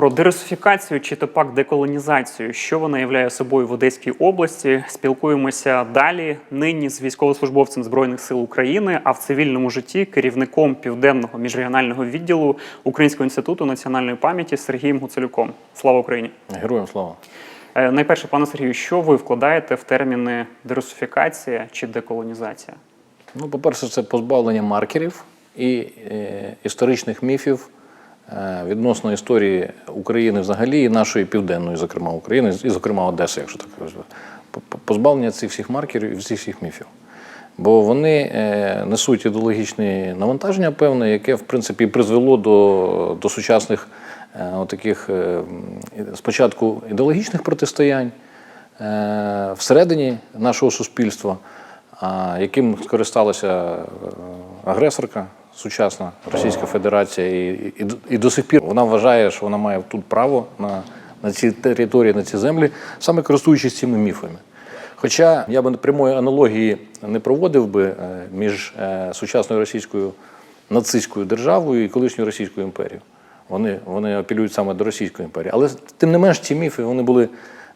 Про дерусифікацію чи то пак деколонізацію, що вона являє собою в Одеській області. Спілкуємося далі. Нині з військовослужбовцем збройних сил України, а в цивільному житті керівником південного міжрегіонального відділу Українського інституту національної пам'яті Сергієм Гуцулюком. Слава Україні! Героям слава. Е, Найперше, пане Сергію, що ви вкладаєте в терміни дерусифікація чи деколонізація? Ну, по-перше, це позбавлення маркерів і е, історичних міфів відносно історії України взагалі і нашої південної, зокрема України, і, зокрема, Одеси, якщо так Позбавлення цих всіх маркерів і цих всіх міфів. Бо вони е, несуть ідеологічне навантаження певне, яке, в принципі, призвело до, до сучасних е, отаких, е, м, спочатку ідеологічних протистоянь е, всередині нашого суспільства, яким скористалася е, агресорка сучасна Російська Федерація, і, і, і до сих пір вона вважає, що вона має тут право на, на ці території, на ці землі, саме користуючись цими міфами. Хоча я би прямої аналогії не проводив би е, між е, сучасною російською нацистською державою і колишньою Російською імперією. Вони, вони апелюють саме до Російської імперії. Але тим не менш ці міфи вони були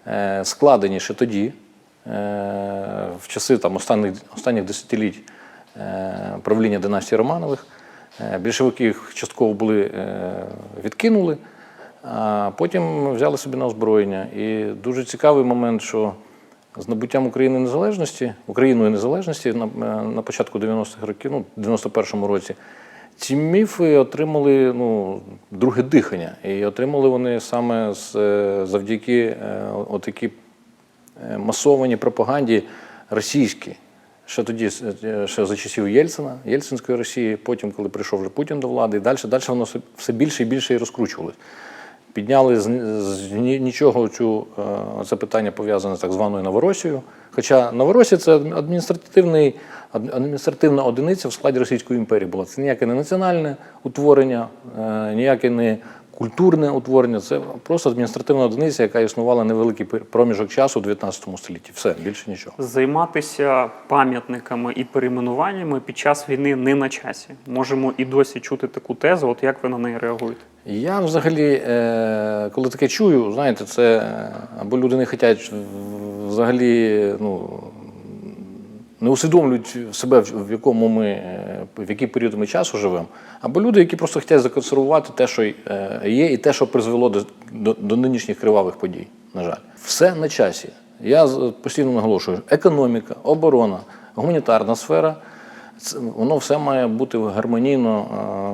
е, складені ще тоді, в часи там, останніх, останніх десятиліть правління династії Романових. Е, більшовики їх частково були е, відкинули, а потім взяли собі на озброєння. І дуже цікавий момент, що з набуттям України незалежності, Україною незалежності на, е, початку 90-х років, ну, 91-му році, ці міфи отримали ну, друге дихання. І отримали вони саме з, е, завдяки е, отакій е, масованій пропаганді російській. Ще тоді, е, ще за часів Єльцина, Єльцинської Росії, потім, коли прийшов вже Путін до влади, і далі, далі воно все- більше і більше і розкручувалось. Підняли з, з нічого цю е, це питання пов'язане з так званою Новоросією. Хоча Новоросія це адміністративний, ад- адміністративна одиниця в складі Російської імперії була. Це ніяке не національне утворення, е, ніяке не культурне утворення. Це просто адміністративна одиниця, яка існувала невеликий проміжок часу у 19 столітті. Все, більше нічого. Займатися пам'ятниками і перейменуваннями під час війни не на часі. Можемо і досі чути таку тезу. От як ви на неї реагуєте? Я взагалі, е, коли таке чую, знаєте, це е, або люди не хочуть взагалі, ну, не усвідомлюють себе, в якому ми, е, в який період ми часу живемо, або люди, які просто хочуть законсервувати те, що е, є, і те, що призвело до, до, до нинішніх кривавих подій. На жаль, все на часі. Я постійно наголошую: економіка, оборона, гуманітарна сфера. Це, воно все має бути гармонійно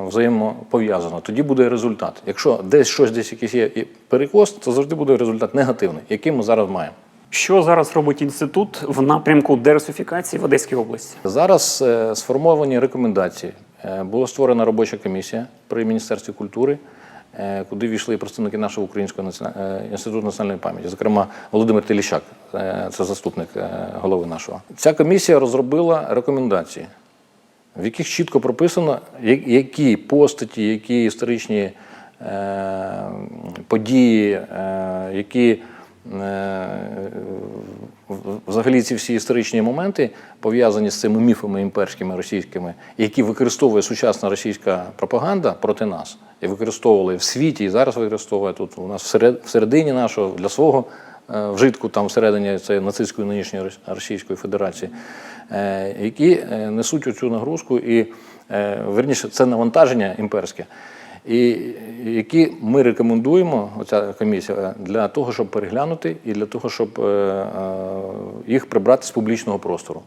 е, взаємопов'язано. Тоді буде результат. Якщо десь щось, десь якийсь є перекос, то завжди буде результат негативний, який ми зараз маємо. Що зараз робить інститут в напрямку дерусифікації в Одеській області? Зараз е, сформовані рекомендації. Е, була створена робоча комісія при Міністерстві культури, е, куди війшли представники нашого українського націона- е, інституту національної пам'яті, зокрема Володимир Теліщак, це заступник голови нашого. Ця комісія розробила рекомендації, в яких чітко прописано, які постаті, які історичні події, які взагалі ці всі історичні моменти пов'язані з цими міфами імперськими російськими, які використовує сучасна російська пропаганда проти нас, і використовували в світі, і зараз використовує тут у нас всеред- всередині нашого для свого е, вжитку, там всередині цієї нацистської нинішньої Рос- Російської Федерації, е, які е, несуть оцю нагрузку і е, верніше це навантаження імперське. І які ми рекомендуємо, оця комісія, для того, щоб переглянути і для того, щоб е, е, їх прибрати з публічного простору.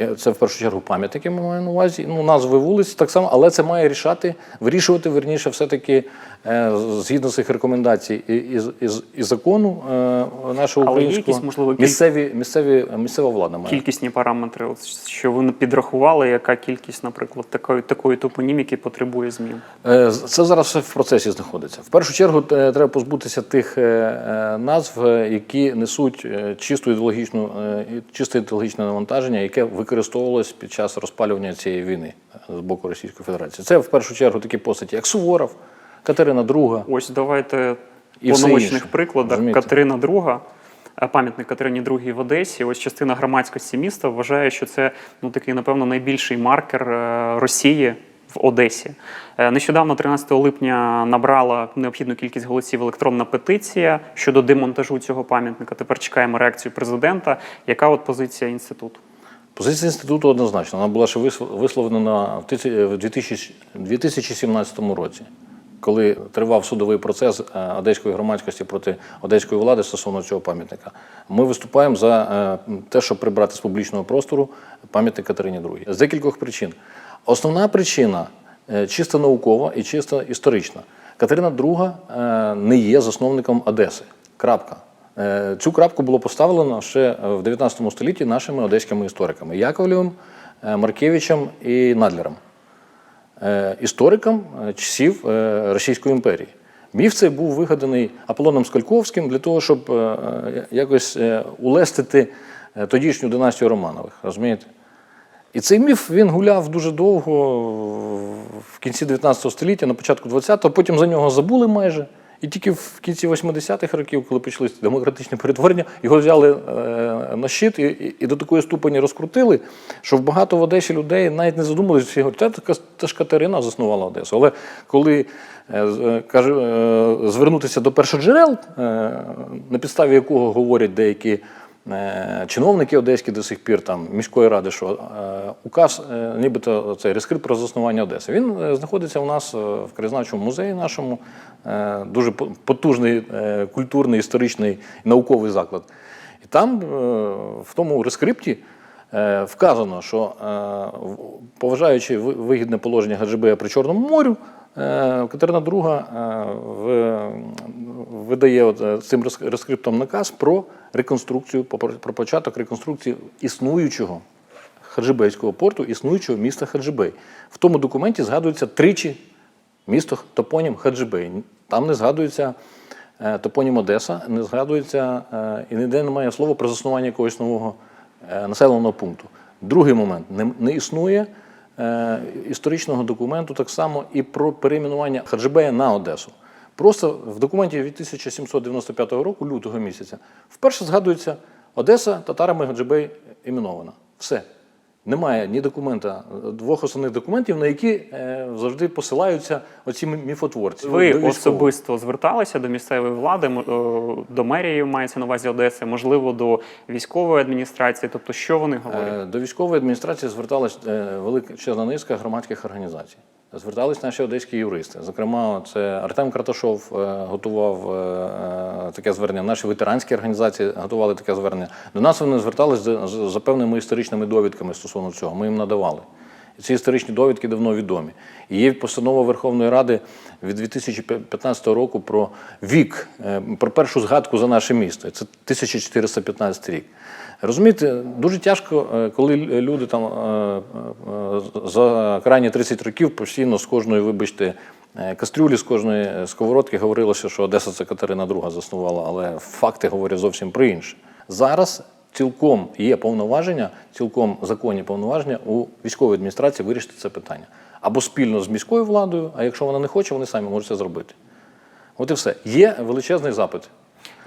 Е, Це в першу чергу пам'ятники ми маємо на увазі. Ну, назви вулиць так само, але це має рішати, вирішувати верніше, все-таки е, згідно цих рекомендацій і, і, і, і закону е, нашого Але українського якісь, можливо, кіль- місцеві, місцеві, місцева влада має. Кількісні параметри, от що ви підрахували, яка кількість, наприклад, такої такої топоніміки потребує змін? Це зараз все в процесі знаходиться. В першу чергу треба позбутися тих назв, які несуть чисту ідеологічну, чисте ідеологічне навантаження, яке використовувалось під час розпалювання цієї війни е, з боку Російської Федерації. Це в першу чергу такі постаті, як Суворов, Катерина II. Ось давайте І по наочних прикладах. Розумієте? Катерина II, пам'ятник Катерині II в Одесі. Ось частина громадськості міста вважає, що це ну такий, напевно, найбільший маркер е, Росії в Одесі. Е, Нещодавно, 13 липня, набрала необхідну кількість голосів електронна петиція щодо демонтажу цього пам'ятника. Тепер чекаємо реакцію президента. Яка от позиція інституту? Позиція інституту однозначна. Вона була ще вис- висловлена в тисяч- в 2017 році, коли тривав судовий процес е, одеської громадськості проти одеської влади стосовно цього пам'ятника. Ми виступаємо за е, те, щоб прибрати з публічного простору пам'ятник Катерині II. З декількох причин. Основна причина е, чисто наукова і чисто історична. Катерина II е, не є засновником Одеси. Крапка. Е, Цю крапку було поставлено ще е, в 19 столітті нашими одеськими істориками Яковлєвим, е, Маркевичем і Надлером, історикам часів Російської імперії. Міф цей був вигаданий Аполлоном Скальковським для того, щоб якось улестити тодішню династію Романових. Розумієте? І цей міф він гуляв дуже довго в кінці 19 століття, на початку 20-го, потім за нього забули майже. І тільки в кінці 80-х років, коли почалися демократичні перетворення, його взяли е, на щит і, і, до такої ступені розкрутили, що в багато в Одесі людей навіть не задумалися, всі говорять, «Та, та ж Катерина заснувала Одесу. Але коли е, е, каже, звернутися до першоджерел, на підставі якого говорять деякі чиновники одеські до сих пір там міської ради, що е, указ, е, нібито цей рескрипт про заснування Одеси. Він е, знаходиться у нас е, в краєзнавчому музеї нашому, е, дуже потужний е, культурний, історичний науковий заклад. І там, е, в тому рескрипті, е, вказано, що е, поважаючи вигідне положення Гаджибея при Чорному морю, е, Катерина II е, видає е, цим рескриптом наказ про реконструкцію, про початок реконструкції існуючого Хаджибейського порту, існуючого міста Хаджибей. В тому документі згадується тричі місто топонім Хаджибей. Там не згадується е, топонім Одеса, не згадується е, і ніде немає слова про заснування якогось нового е, населеного пункту. Другий момент не, існує е, історичного документу так само і про перейменування Хаджибея на Одесу. Просто в документі від 1795 року, лютого місяця, вперше згадується Одеса татарами Хаджибей іменована. Все. Немає ні документа, двох основних документів, на які е, завжди посилаються оці міфотворці. Ви До особисто зверталися до місцевої влади, е, до мерії мається на увазі Одеси, можливо, до військової адміністрації. Тобто, що вони говорять? Е, До військової адміністрації зверталась е, величезна низка громадських організацій. Звертались наші одеські юристи. Зокрема, це Артем Краташов е, готував е, е, таке звернення. Наші ветеранські організації готували таке звернення. До нас вони звертались за, певними історичними довідками стосовно цього. Ми їм надавали. Ці історичні довідки давно відомі. І є постанова Верховної Ради від 2015 року про вік, про першу згадку за наше місто. Це 1415 рік. Розумієте, дуже тяжко, е, коли люди там е, е, за крайні 30 років постійно з кожної, вибачте, кастрюлі, з кожної сковородки говорилося, що Одеса це Катерина II заснувала, але факти говорять зовсім про інше. Зараз цілком є повноваження, цілком законні повноваження у військовій адміністрації вирішити це питання. Або спільно з міською владою, а якщо вона не хоче, вони самі можуть це зробити. От і все. Є величезний запит.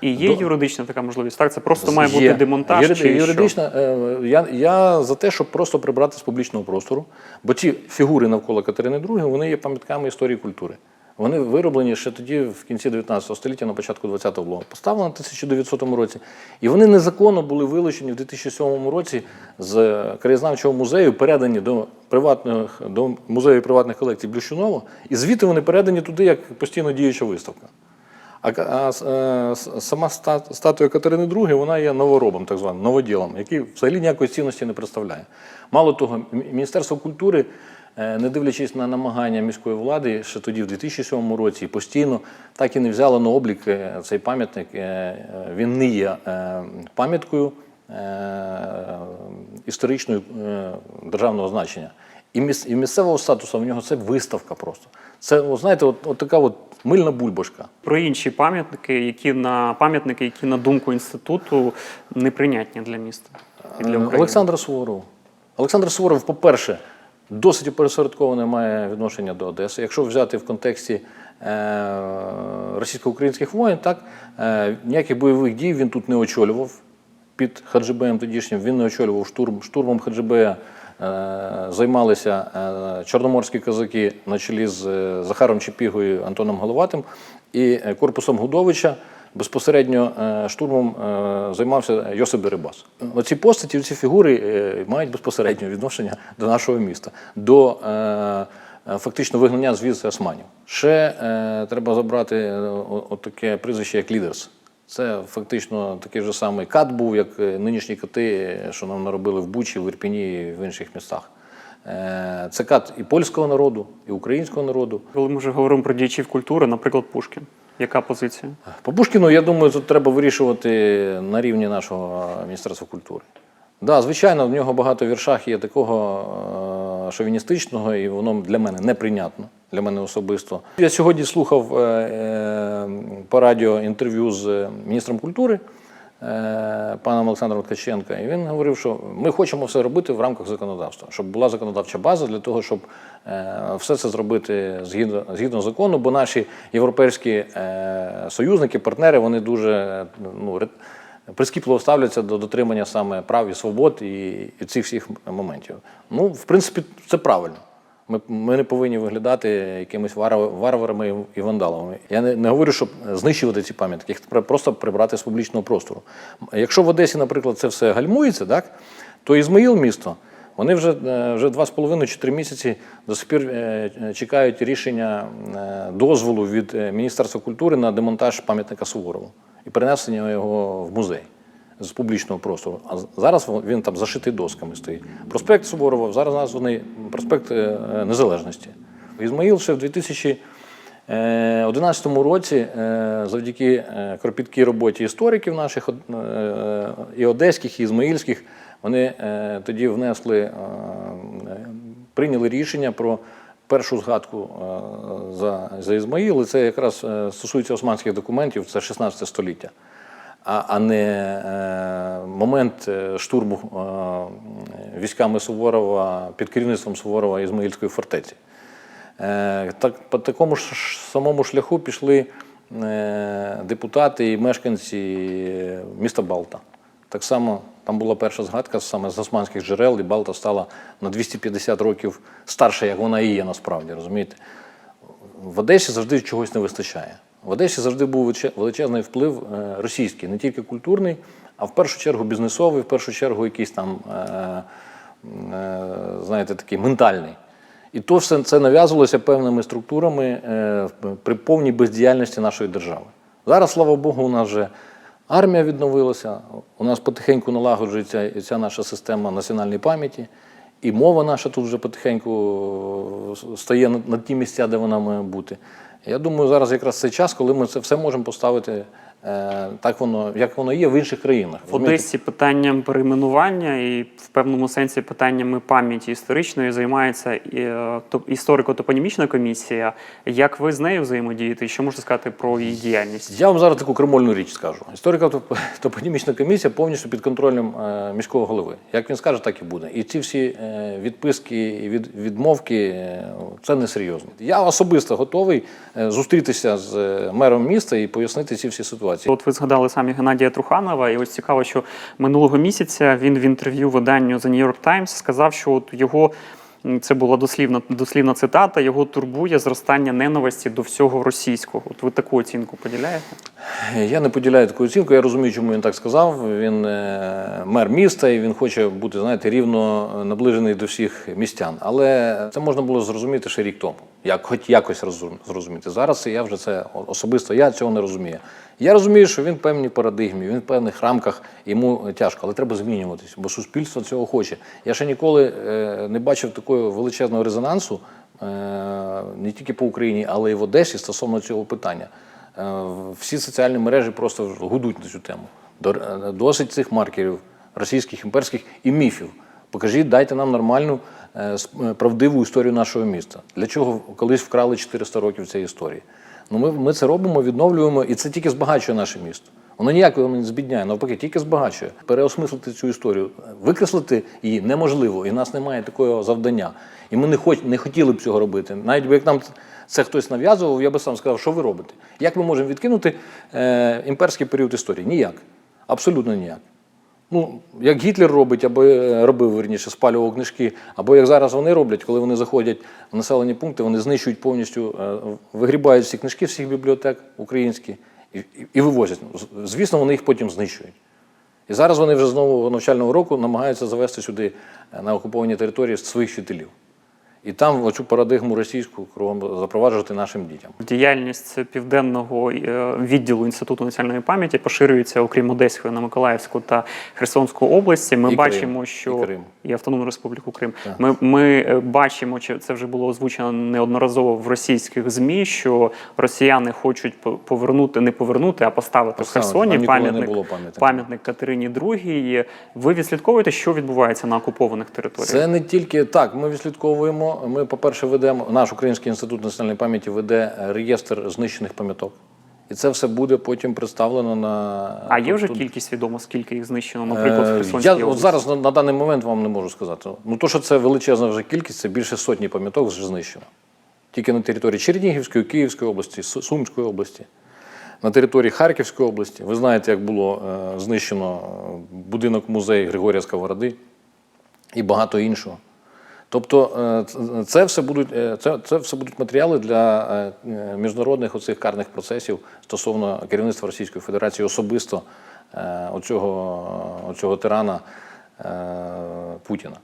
І є до- юридична така можливість. Так, це просто має Є. бути демонтаж. Юриди- чи що? е, я, я за те, щоб просто прибрати з публічного простору, бо ті фігури навколо Катерини II, вони є пам'ятками історії культури. Вони вироблені ще тоді, в кінці 19 століття, на початку 20-го було поставлено в 1900 році. І вони незаконно були вилучені в 2007 році з краєзнавчого музею, передані до приватних до музею приватних колекцій Блющунова, і звідти вони передані туди як постійно діюча виставка. А, е, сама статуя Катерини II, вона є новоробом, так званим, новоділом, який взагалі ніякої цінності не представляє. Мало того, Міністерство культури, е, не дивлячись на намагання міської влади, ще тоді, в 2007 році, постійно так і не взяло на облік е, цей пам'ятник. Він не є пам'яткою історичною е, державного значення. І, міс, і місцевого статусу в нього це виставка просто. Це, знаєте, от, от така от мильна бульбашка. Про інші пам'ятники, які на пам'ятники, які на думку інституту неприйнятні для міста і для України. Олександр Суворов. Олександр Суворов, по-перше, досить опосередковане має відношення до Одеси. Якщо взяти в контексті е, російсько-українських воєн, так е, ніяких бойових дій він тут не очолював під Хаджибеєм тодішнім. Він не очолював штурм, штурмом Хаджибея. Е, займалися е, чорноморські козаки на чолі з е, Захаром Чепігою, Антоном Головатим і корпусом Гудовича. Безпосередньо штурмом займався Йосип Дерибас. Оці постаті, ці фігури мають безпосереднє відношення до нашого міста, до фактично вигнання звідси османів. Ще треба забрати таке прізвище, як лідерс. Це фактично такий же самий кат був, як е, нинішні кати, е, що нам наробили в Бучі, в Ірпіні і в інших містах. Е, Це кат і польського народу, і українського народу. Коли ми вже говоримо про діячів культури, наприклад, Пушкін. Яка позиція? По Пушкіну, я думаю, тут треба вирішувати на рівні нашого Міністерства культури. Так, да, звичайно, в нього багато віршах є такого шовіністичного, і воно для мене неприйнятно, для мене особисто. Я сьогодні слухав е, е, по радіо інтерв'ю з міністром культури е, паном Олександром Ткаченка, і він говорив, що ми хочемо все робити в рамках законодавства, щоб була законодавча база для того, щоб е, все це зробити згідно, згідно закону, бо наші європейські е, союзники, партнери, вони дуже е, ну, прискіпливо ставляться до дотримання саме прав і свобод і, і цих всіх моментів. Ну, в принципі, це правильно. Ми, ми не повинні виглядати якимись варва- варварами і вандалами. Я не, не говорю, щоб знищувати ці пам'ятки, їх просто прибрати з публічного простору. Якщо в Одесі, наприклад, це все гальмується, так, то Ізмаїл місто. Вони вже, е, вже два з половиною чи три місяці до сих пір е, чекають рішення е, дозволу від Міністерства культури на демонтаж пам'ятника Суворову і перенесення його в музей з публічного простору. А зараз він- там зашитий досками стоїть. Проспект Суворова, зараз названий проспект е, е, Незалежності. Ізмаїл ще в 2011 році, е, завдяки е, кропіткій роботі істориків наших і одеських, і ізмаїльських, вони тоді внесли, прийняли рішення про першу згадку за, за Ізмаїл. І це якраз стосується османських документів, це 16 століття а, не е, момент е, штурму е, військами Суворова під керівництвом Суворова Ізмаїльської фортеці. Так, по такому ж самому шляху пішли депутати і мешканці міста Балта. Так само там була перша згадка саме з османських джерел, і Балта стала на 250 років старша, як вона і є насправді, розумієте? в Одесі завжди чогось не вистачає. В Одесі завжди був величезний вплив е, російський, не тільки культурний, а в першу чергу бізнесовий, в першу чергу якийсь там, е, е, знаєте, такий ментальний. І то все це нав'язувалося певними структурами при повній бездіяльності нашої держави. Зараз, слава Богу, у нас вже армія відновилася, у нас потихеньку налагоджується ця наша система національної пам'яті. І мова наша тут вже потихеньку стає на, ті місця, де вона має бути. Я думаю, зараз якраз цей час, коли ми це все можемо поставити е, так, воно, як воно є в інших країнах. В Одесі питанням перейменування і в певному сенсі питаннями пам'яті історичної займається е, історико-топонімічна комісія. Як ви з нею взаємодієте? Що можете сказати про її діяльність? Я вам зараз таку кремольну річ скажу. Історико-топонімічна комісія повністю під контролем е, міського голови. Як він скаже, так і буде. І ці всі е, відписки і від, відмовки е, це несерйозно. Я особисто готовий е, зустрітися з е, мером міста і пояснити ці всі ситуації. От ви згадали самі Геннадія Труханова, і ось цікаво, що минулого місяця він в інтерв'ю виданню The New York Times сказав, що от його це була дослівна дослівна цитата. Його турбує зростання ненависті до всього російського. От ви таку оцінку поділяєте? Я не поділяю таку оцінку. Я розумію, чому він так сказав. Він е, мер міста і він хоче бути, знаєте, рівно наближений до всіх містян. Але це можна було зрозуміти ще рік тому. Як, хоч якось зрозуміти. Зараз я вже це особисто я цього не розумію. Я розумію, що він в певній парадигмі, він в певних рамках, йому тяжко, але треба змінюватися, бо суспільство цього хоче. Я ще ніколи е, не бачив такого величезного резонансу е, не тільки по Україні, але й в Одесі стосовно цього питання. Е, Всі соціальні мережі просто гудуть на цю тему. До- е, Досить цих маркерів російських, імперських і міфів. Покажіть, дайте нам нормальну, е, е, правдиву історію нашого міста. Для чого колись вкрали 400 років цієї історії? Ну, ми, ми це робимо, відновлюємо, і це тільки збагачує наше місто. Воно ніякого не збідняє, навпаки, тільки збагачує. Переосмислити цю історію, викреслити її неможливо, і в нас немає такого завдання. І ми не, хоч, не хотіли б цього робити. Навіть би як нам це хтось нав'язував, я би сам сказав, що ви робите? Як ми можемо відкинути е, імперський період історії? Ніяк. Абсолютно ніяк. Ну, як Гітлер робить, або е, робив верніше, спалював книжки, або як зараз вони роблять, коли вони заходять в населені пункти, вони знищують повністю, е, вигрібають всі книжки всіх бібліотек українські і, і, і вивозять. Звісно, вони їх потім знищують. І зараз вони вже з нового навчального року намагаються завести сюди е, на окуповані території своїх вчителів. І там оцю парадигму російську кругом запроваджувати нашим дітям. Діяльність південного е, відділу інституту національної пам'яті поширюється, окрім Одеської, на Миколаївську та Херсонську області. Ми І Крим, бачимо, і що Крим. і Автономну Республіку Крим. Так. Ми, ми е, бачимо, чи це вже було озвучено неодноразово в російських змі, що росіяни хочуть по- повернути, не повернути, а поставити, Поставити. в Херсоні пам'ятник пам'ятник Катерині II. Ви відслідковуєте, що відбувається на окупованих територіях? Це не тільки так. Ми відслідковуємо. Ми, по-перше, ведемо наш Український інститут національної пам'яті веде реєстр знищених пам'яток. І це все буде потім представлено на А є вже тут- кількість відома, скільки їх знищено, наприклад, в Е, Херсонській Я області? зараз на, на даний момент вам не можу сказати. Ну то, що це величезна вже кількість, це більше сотні пам'яток вже знищено. Тільки на території Чернігівської, Київської області, Сумської області, на території Харківської області. Ви знаєте, як було е, знищено е, будинок музей Григорія Сковороди і багато іншого. Тобто е, це все будуть, е, це, це все будуть матеріали для е, міжнародних оцих карних процесів стосовно керівництва Російської Федерації особисто оцього, оцього тирана Путіна.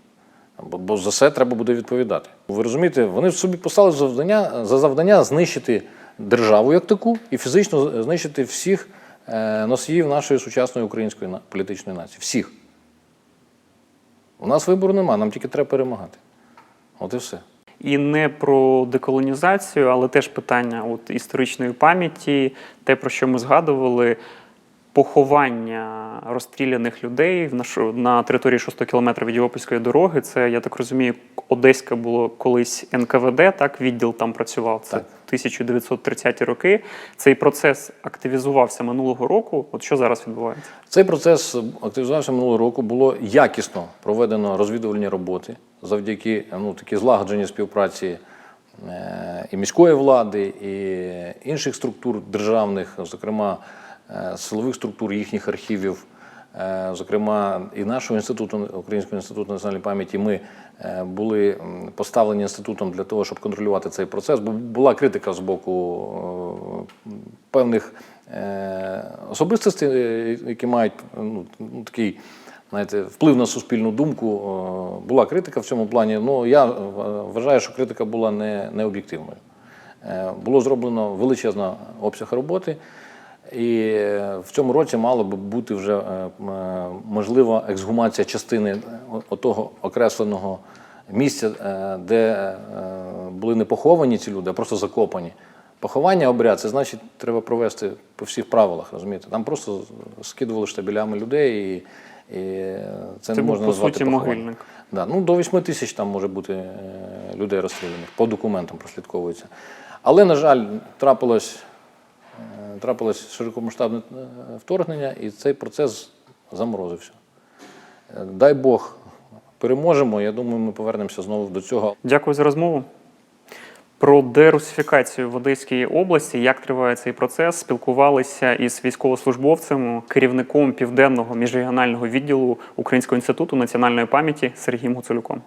Бо, бо за це треба буде відповідати. Ви розумієте, вони собі поставили завдання, за завдання знищити державу як таку і фізично знищити всіх носіїв нашої сучасної української політичної нації. Всіх. У нас вибору нема, нам тільки треба перемагати. От і все. І не про деколонізацію, але теж питання от, історичної пам'яті, те, про що ми згадували, поховання розстріляних людей в нашу, на території 6 кілометра від Європольської дороги. Це, я так розумію, Одеська було колись НКВД, так, відділ там працював. Це Так. 1930-ті роки. Цей процес активізувався минулого року. От що зараз відбувається? Цей процес активізувався минулого року. Було якісно проведено розвідувальні роботи завдяки ну, такій злагодженій співпраці е, і міської влади, і інших структур державних, зокрема е, силових структур їхніх архівів. Е, Зокрема, і нашого інституту Українського інституту національної пам'яті ми були поставлені інститутом для того, щоб контролювати цей процес. Бо була критика з боку певних особистостей, які мають ну, такий знаєте, вплив на суспільну думку. Е, Була критика в цьому плані. Ну я е, вважаю, що критика була не, не об'єктивною. Е, Було зроблено величезна обсяг роботи. І в цьому році мало би бути вже можлива ексгумація частини отого окресленого місця, де були не поховані ці люди, а просто закопані. Поховання обряд, це значить, треба провести по всіх правилах, розумієте? Там просто скидували штабелями людей, і, і це, Це не був, можна по назвати суті, могильник. Да, ну, до 8 тисяч там може бути е, людей розстріляних, по документам прослідковується. Але, на жаль, трапилось, е, трапилось широкомасштабне е, вторгнення, і цей процес заморозився. Дай Бог, переможемо. Я думаю, ми повернемося знову до цього. Дякую за розмову. Про дерусифікацію в Одеській області, як триває цей процес, спілкувалися із військовослужбовцем, керівником південного міжрегіонального відділу Українського інституту національної пам'яті Сергієм Гуцулюком.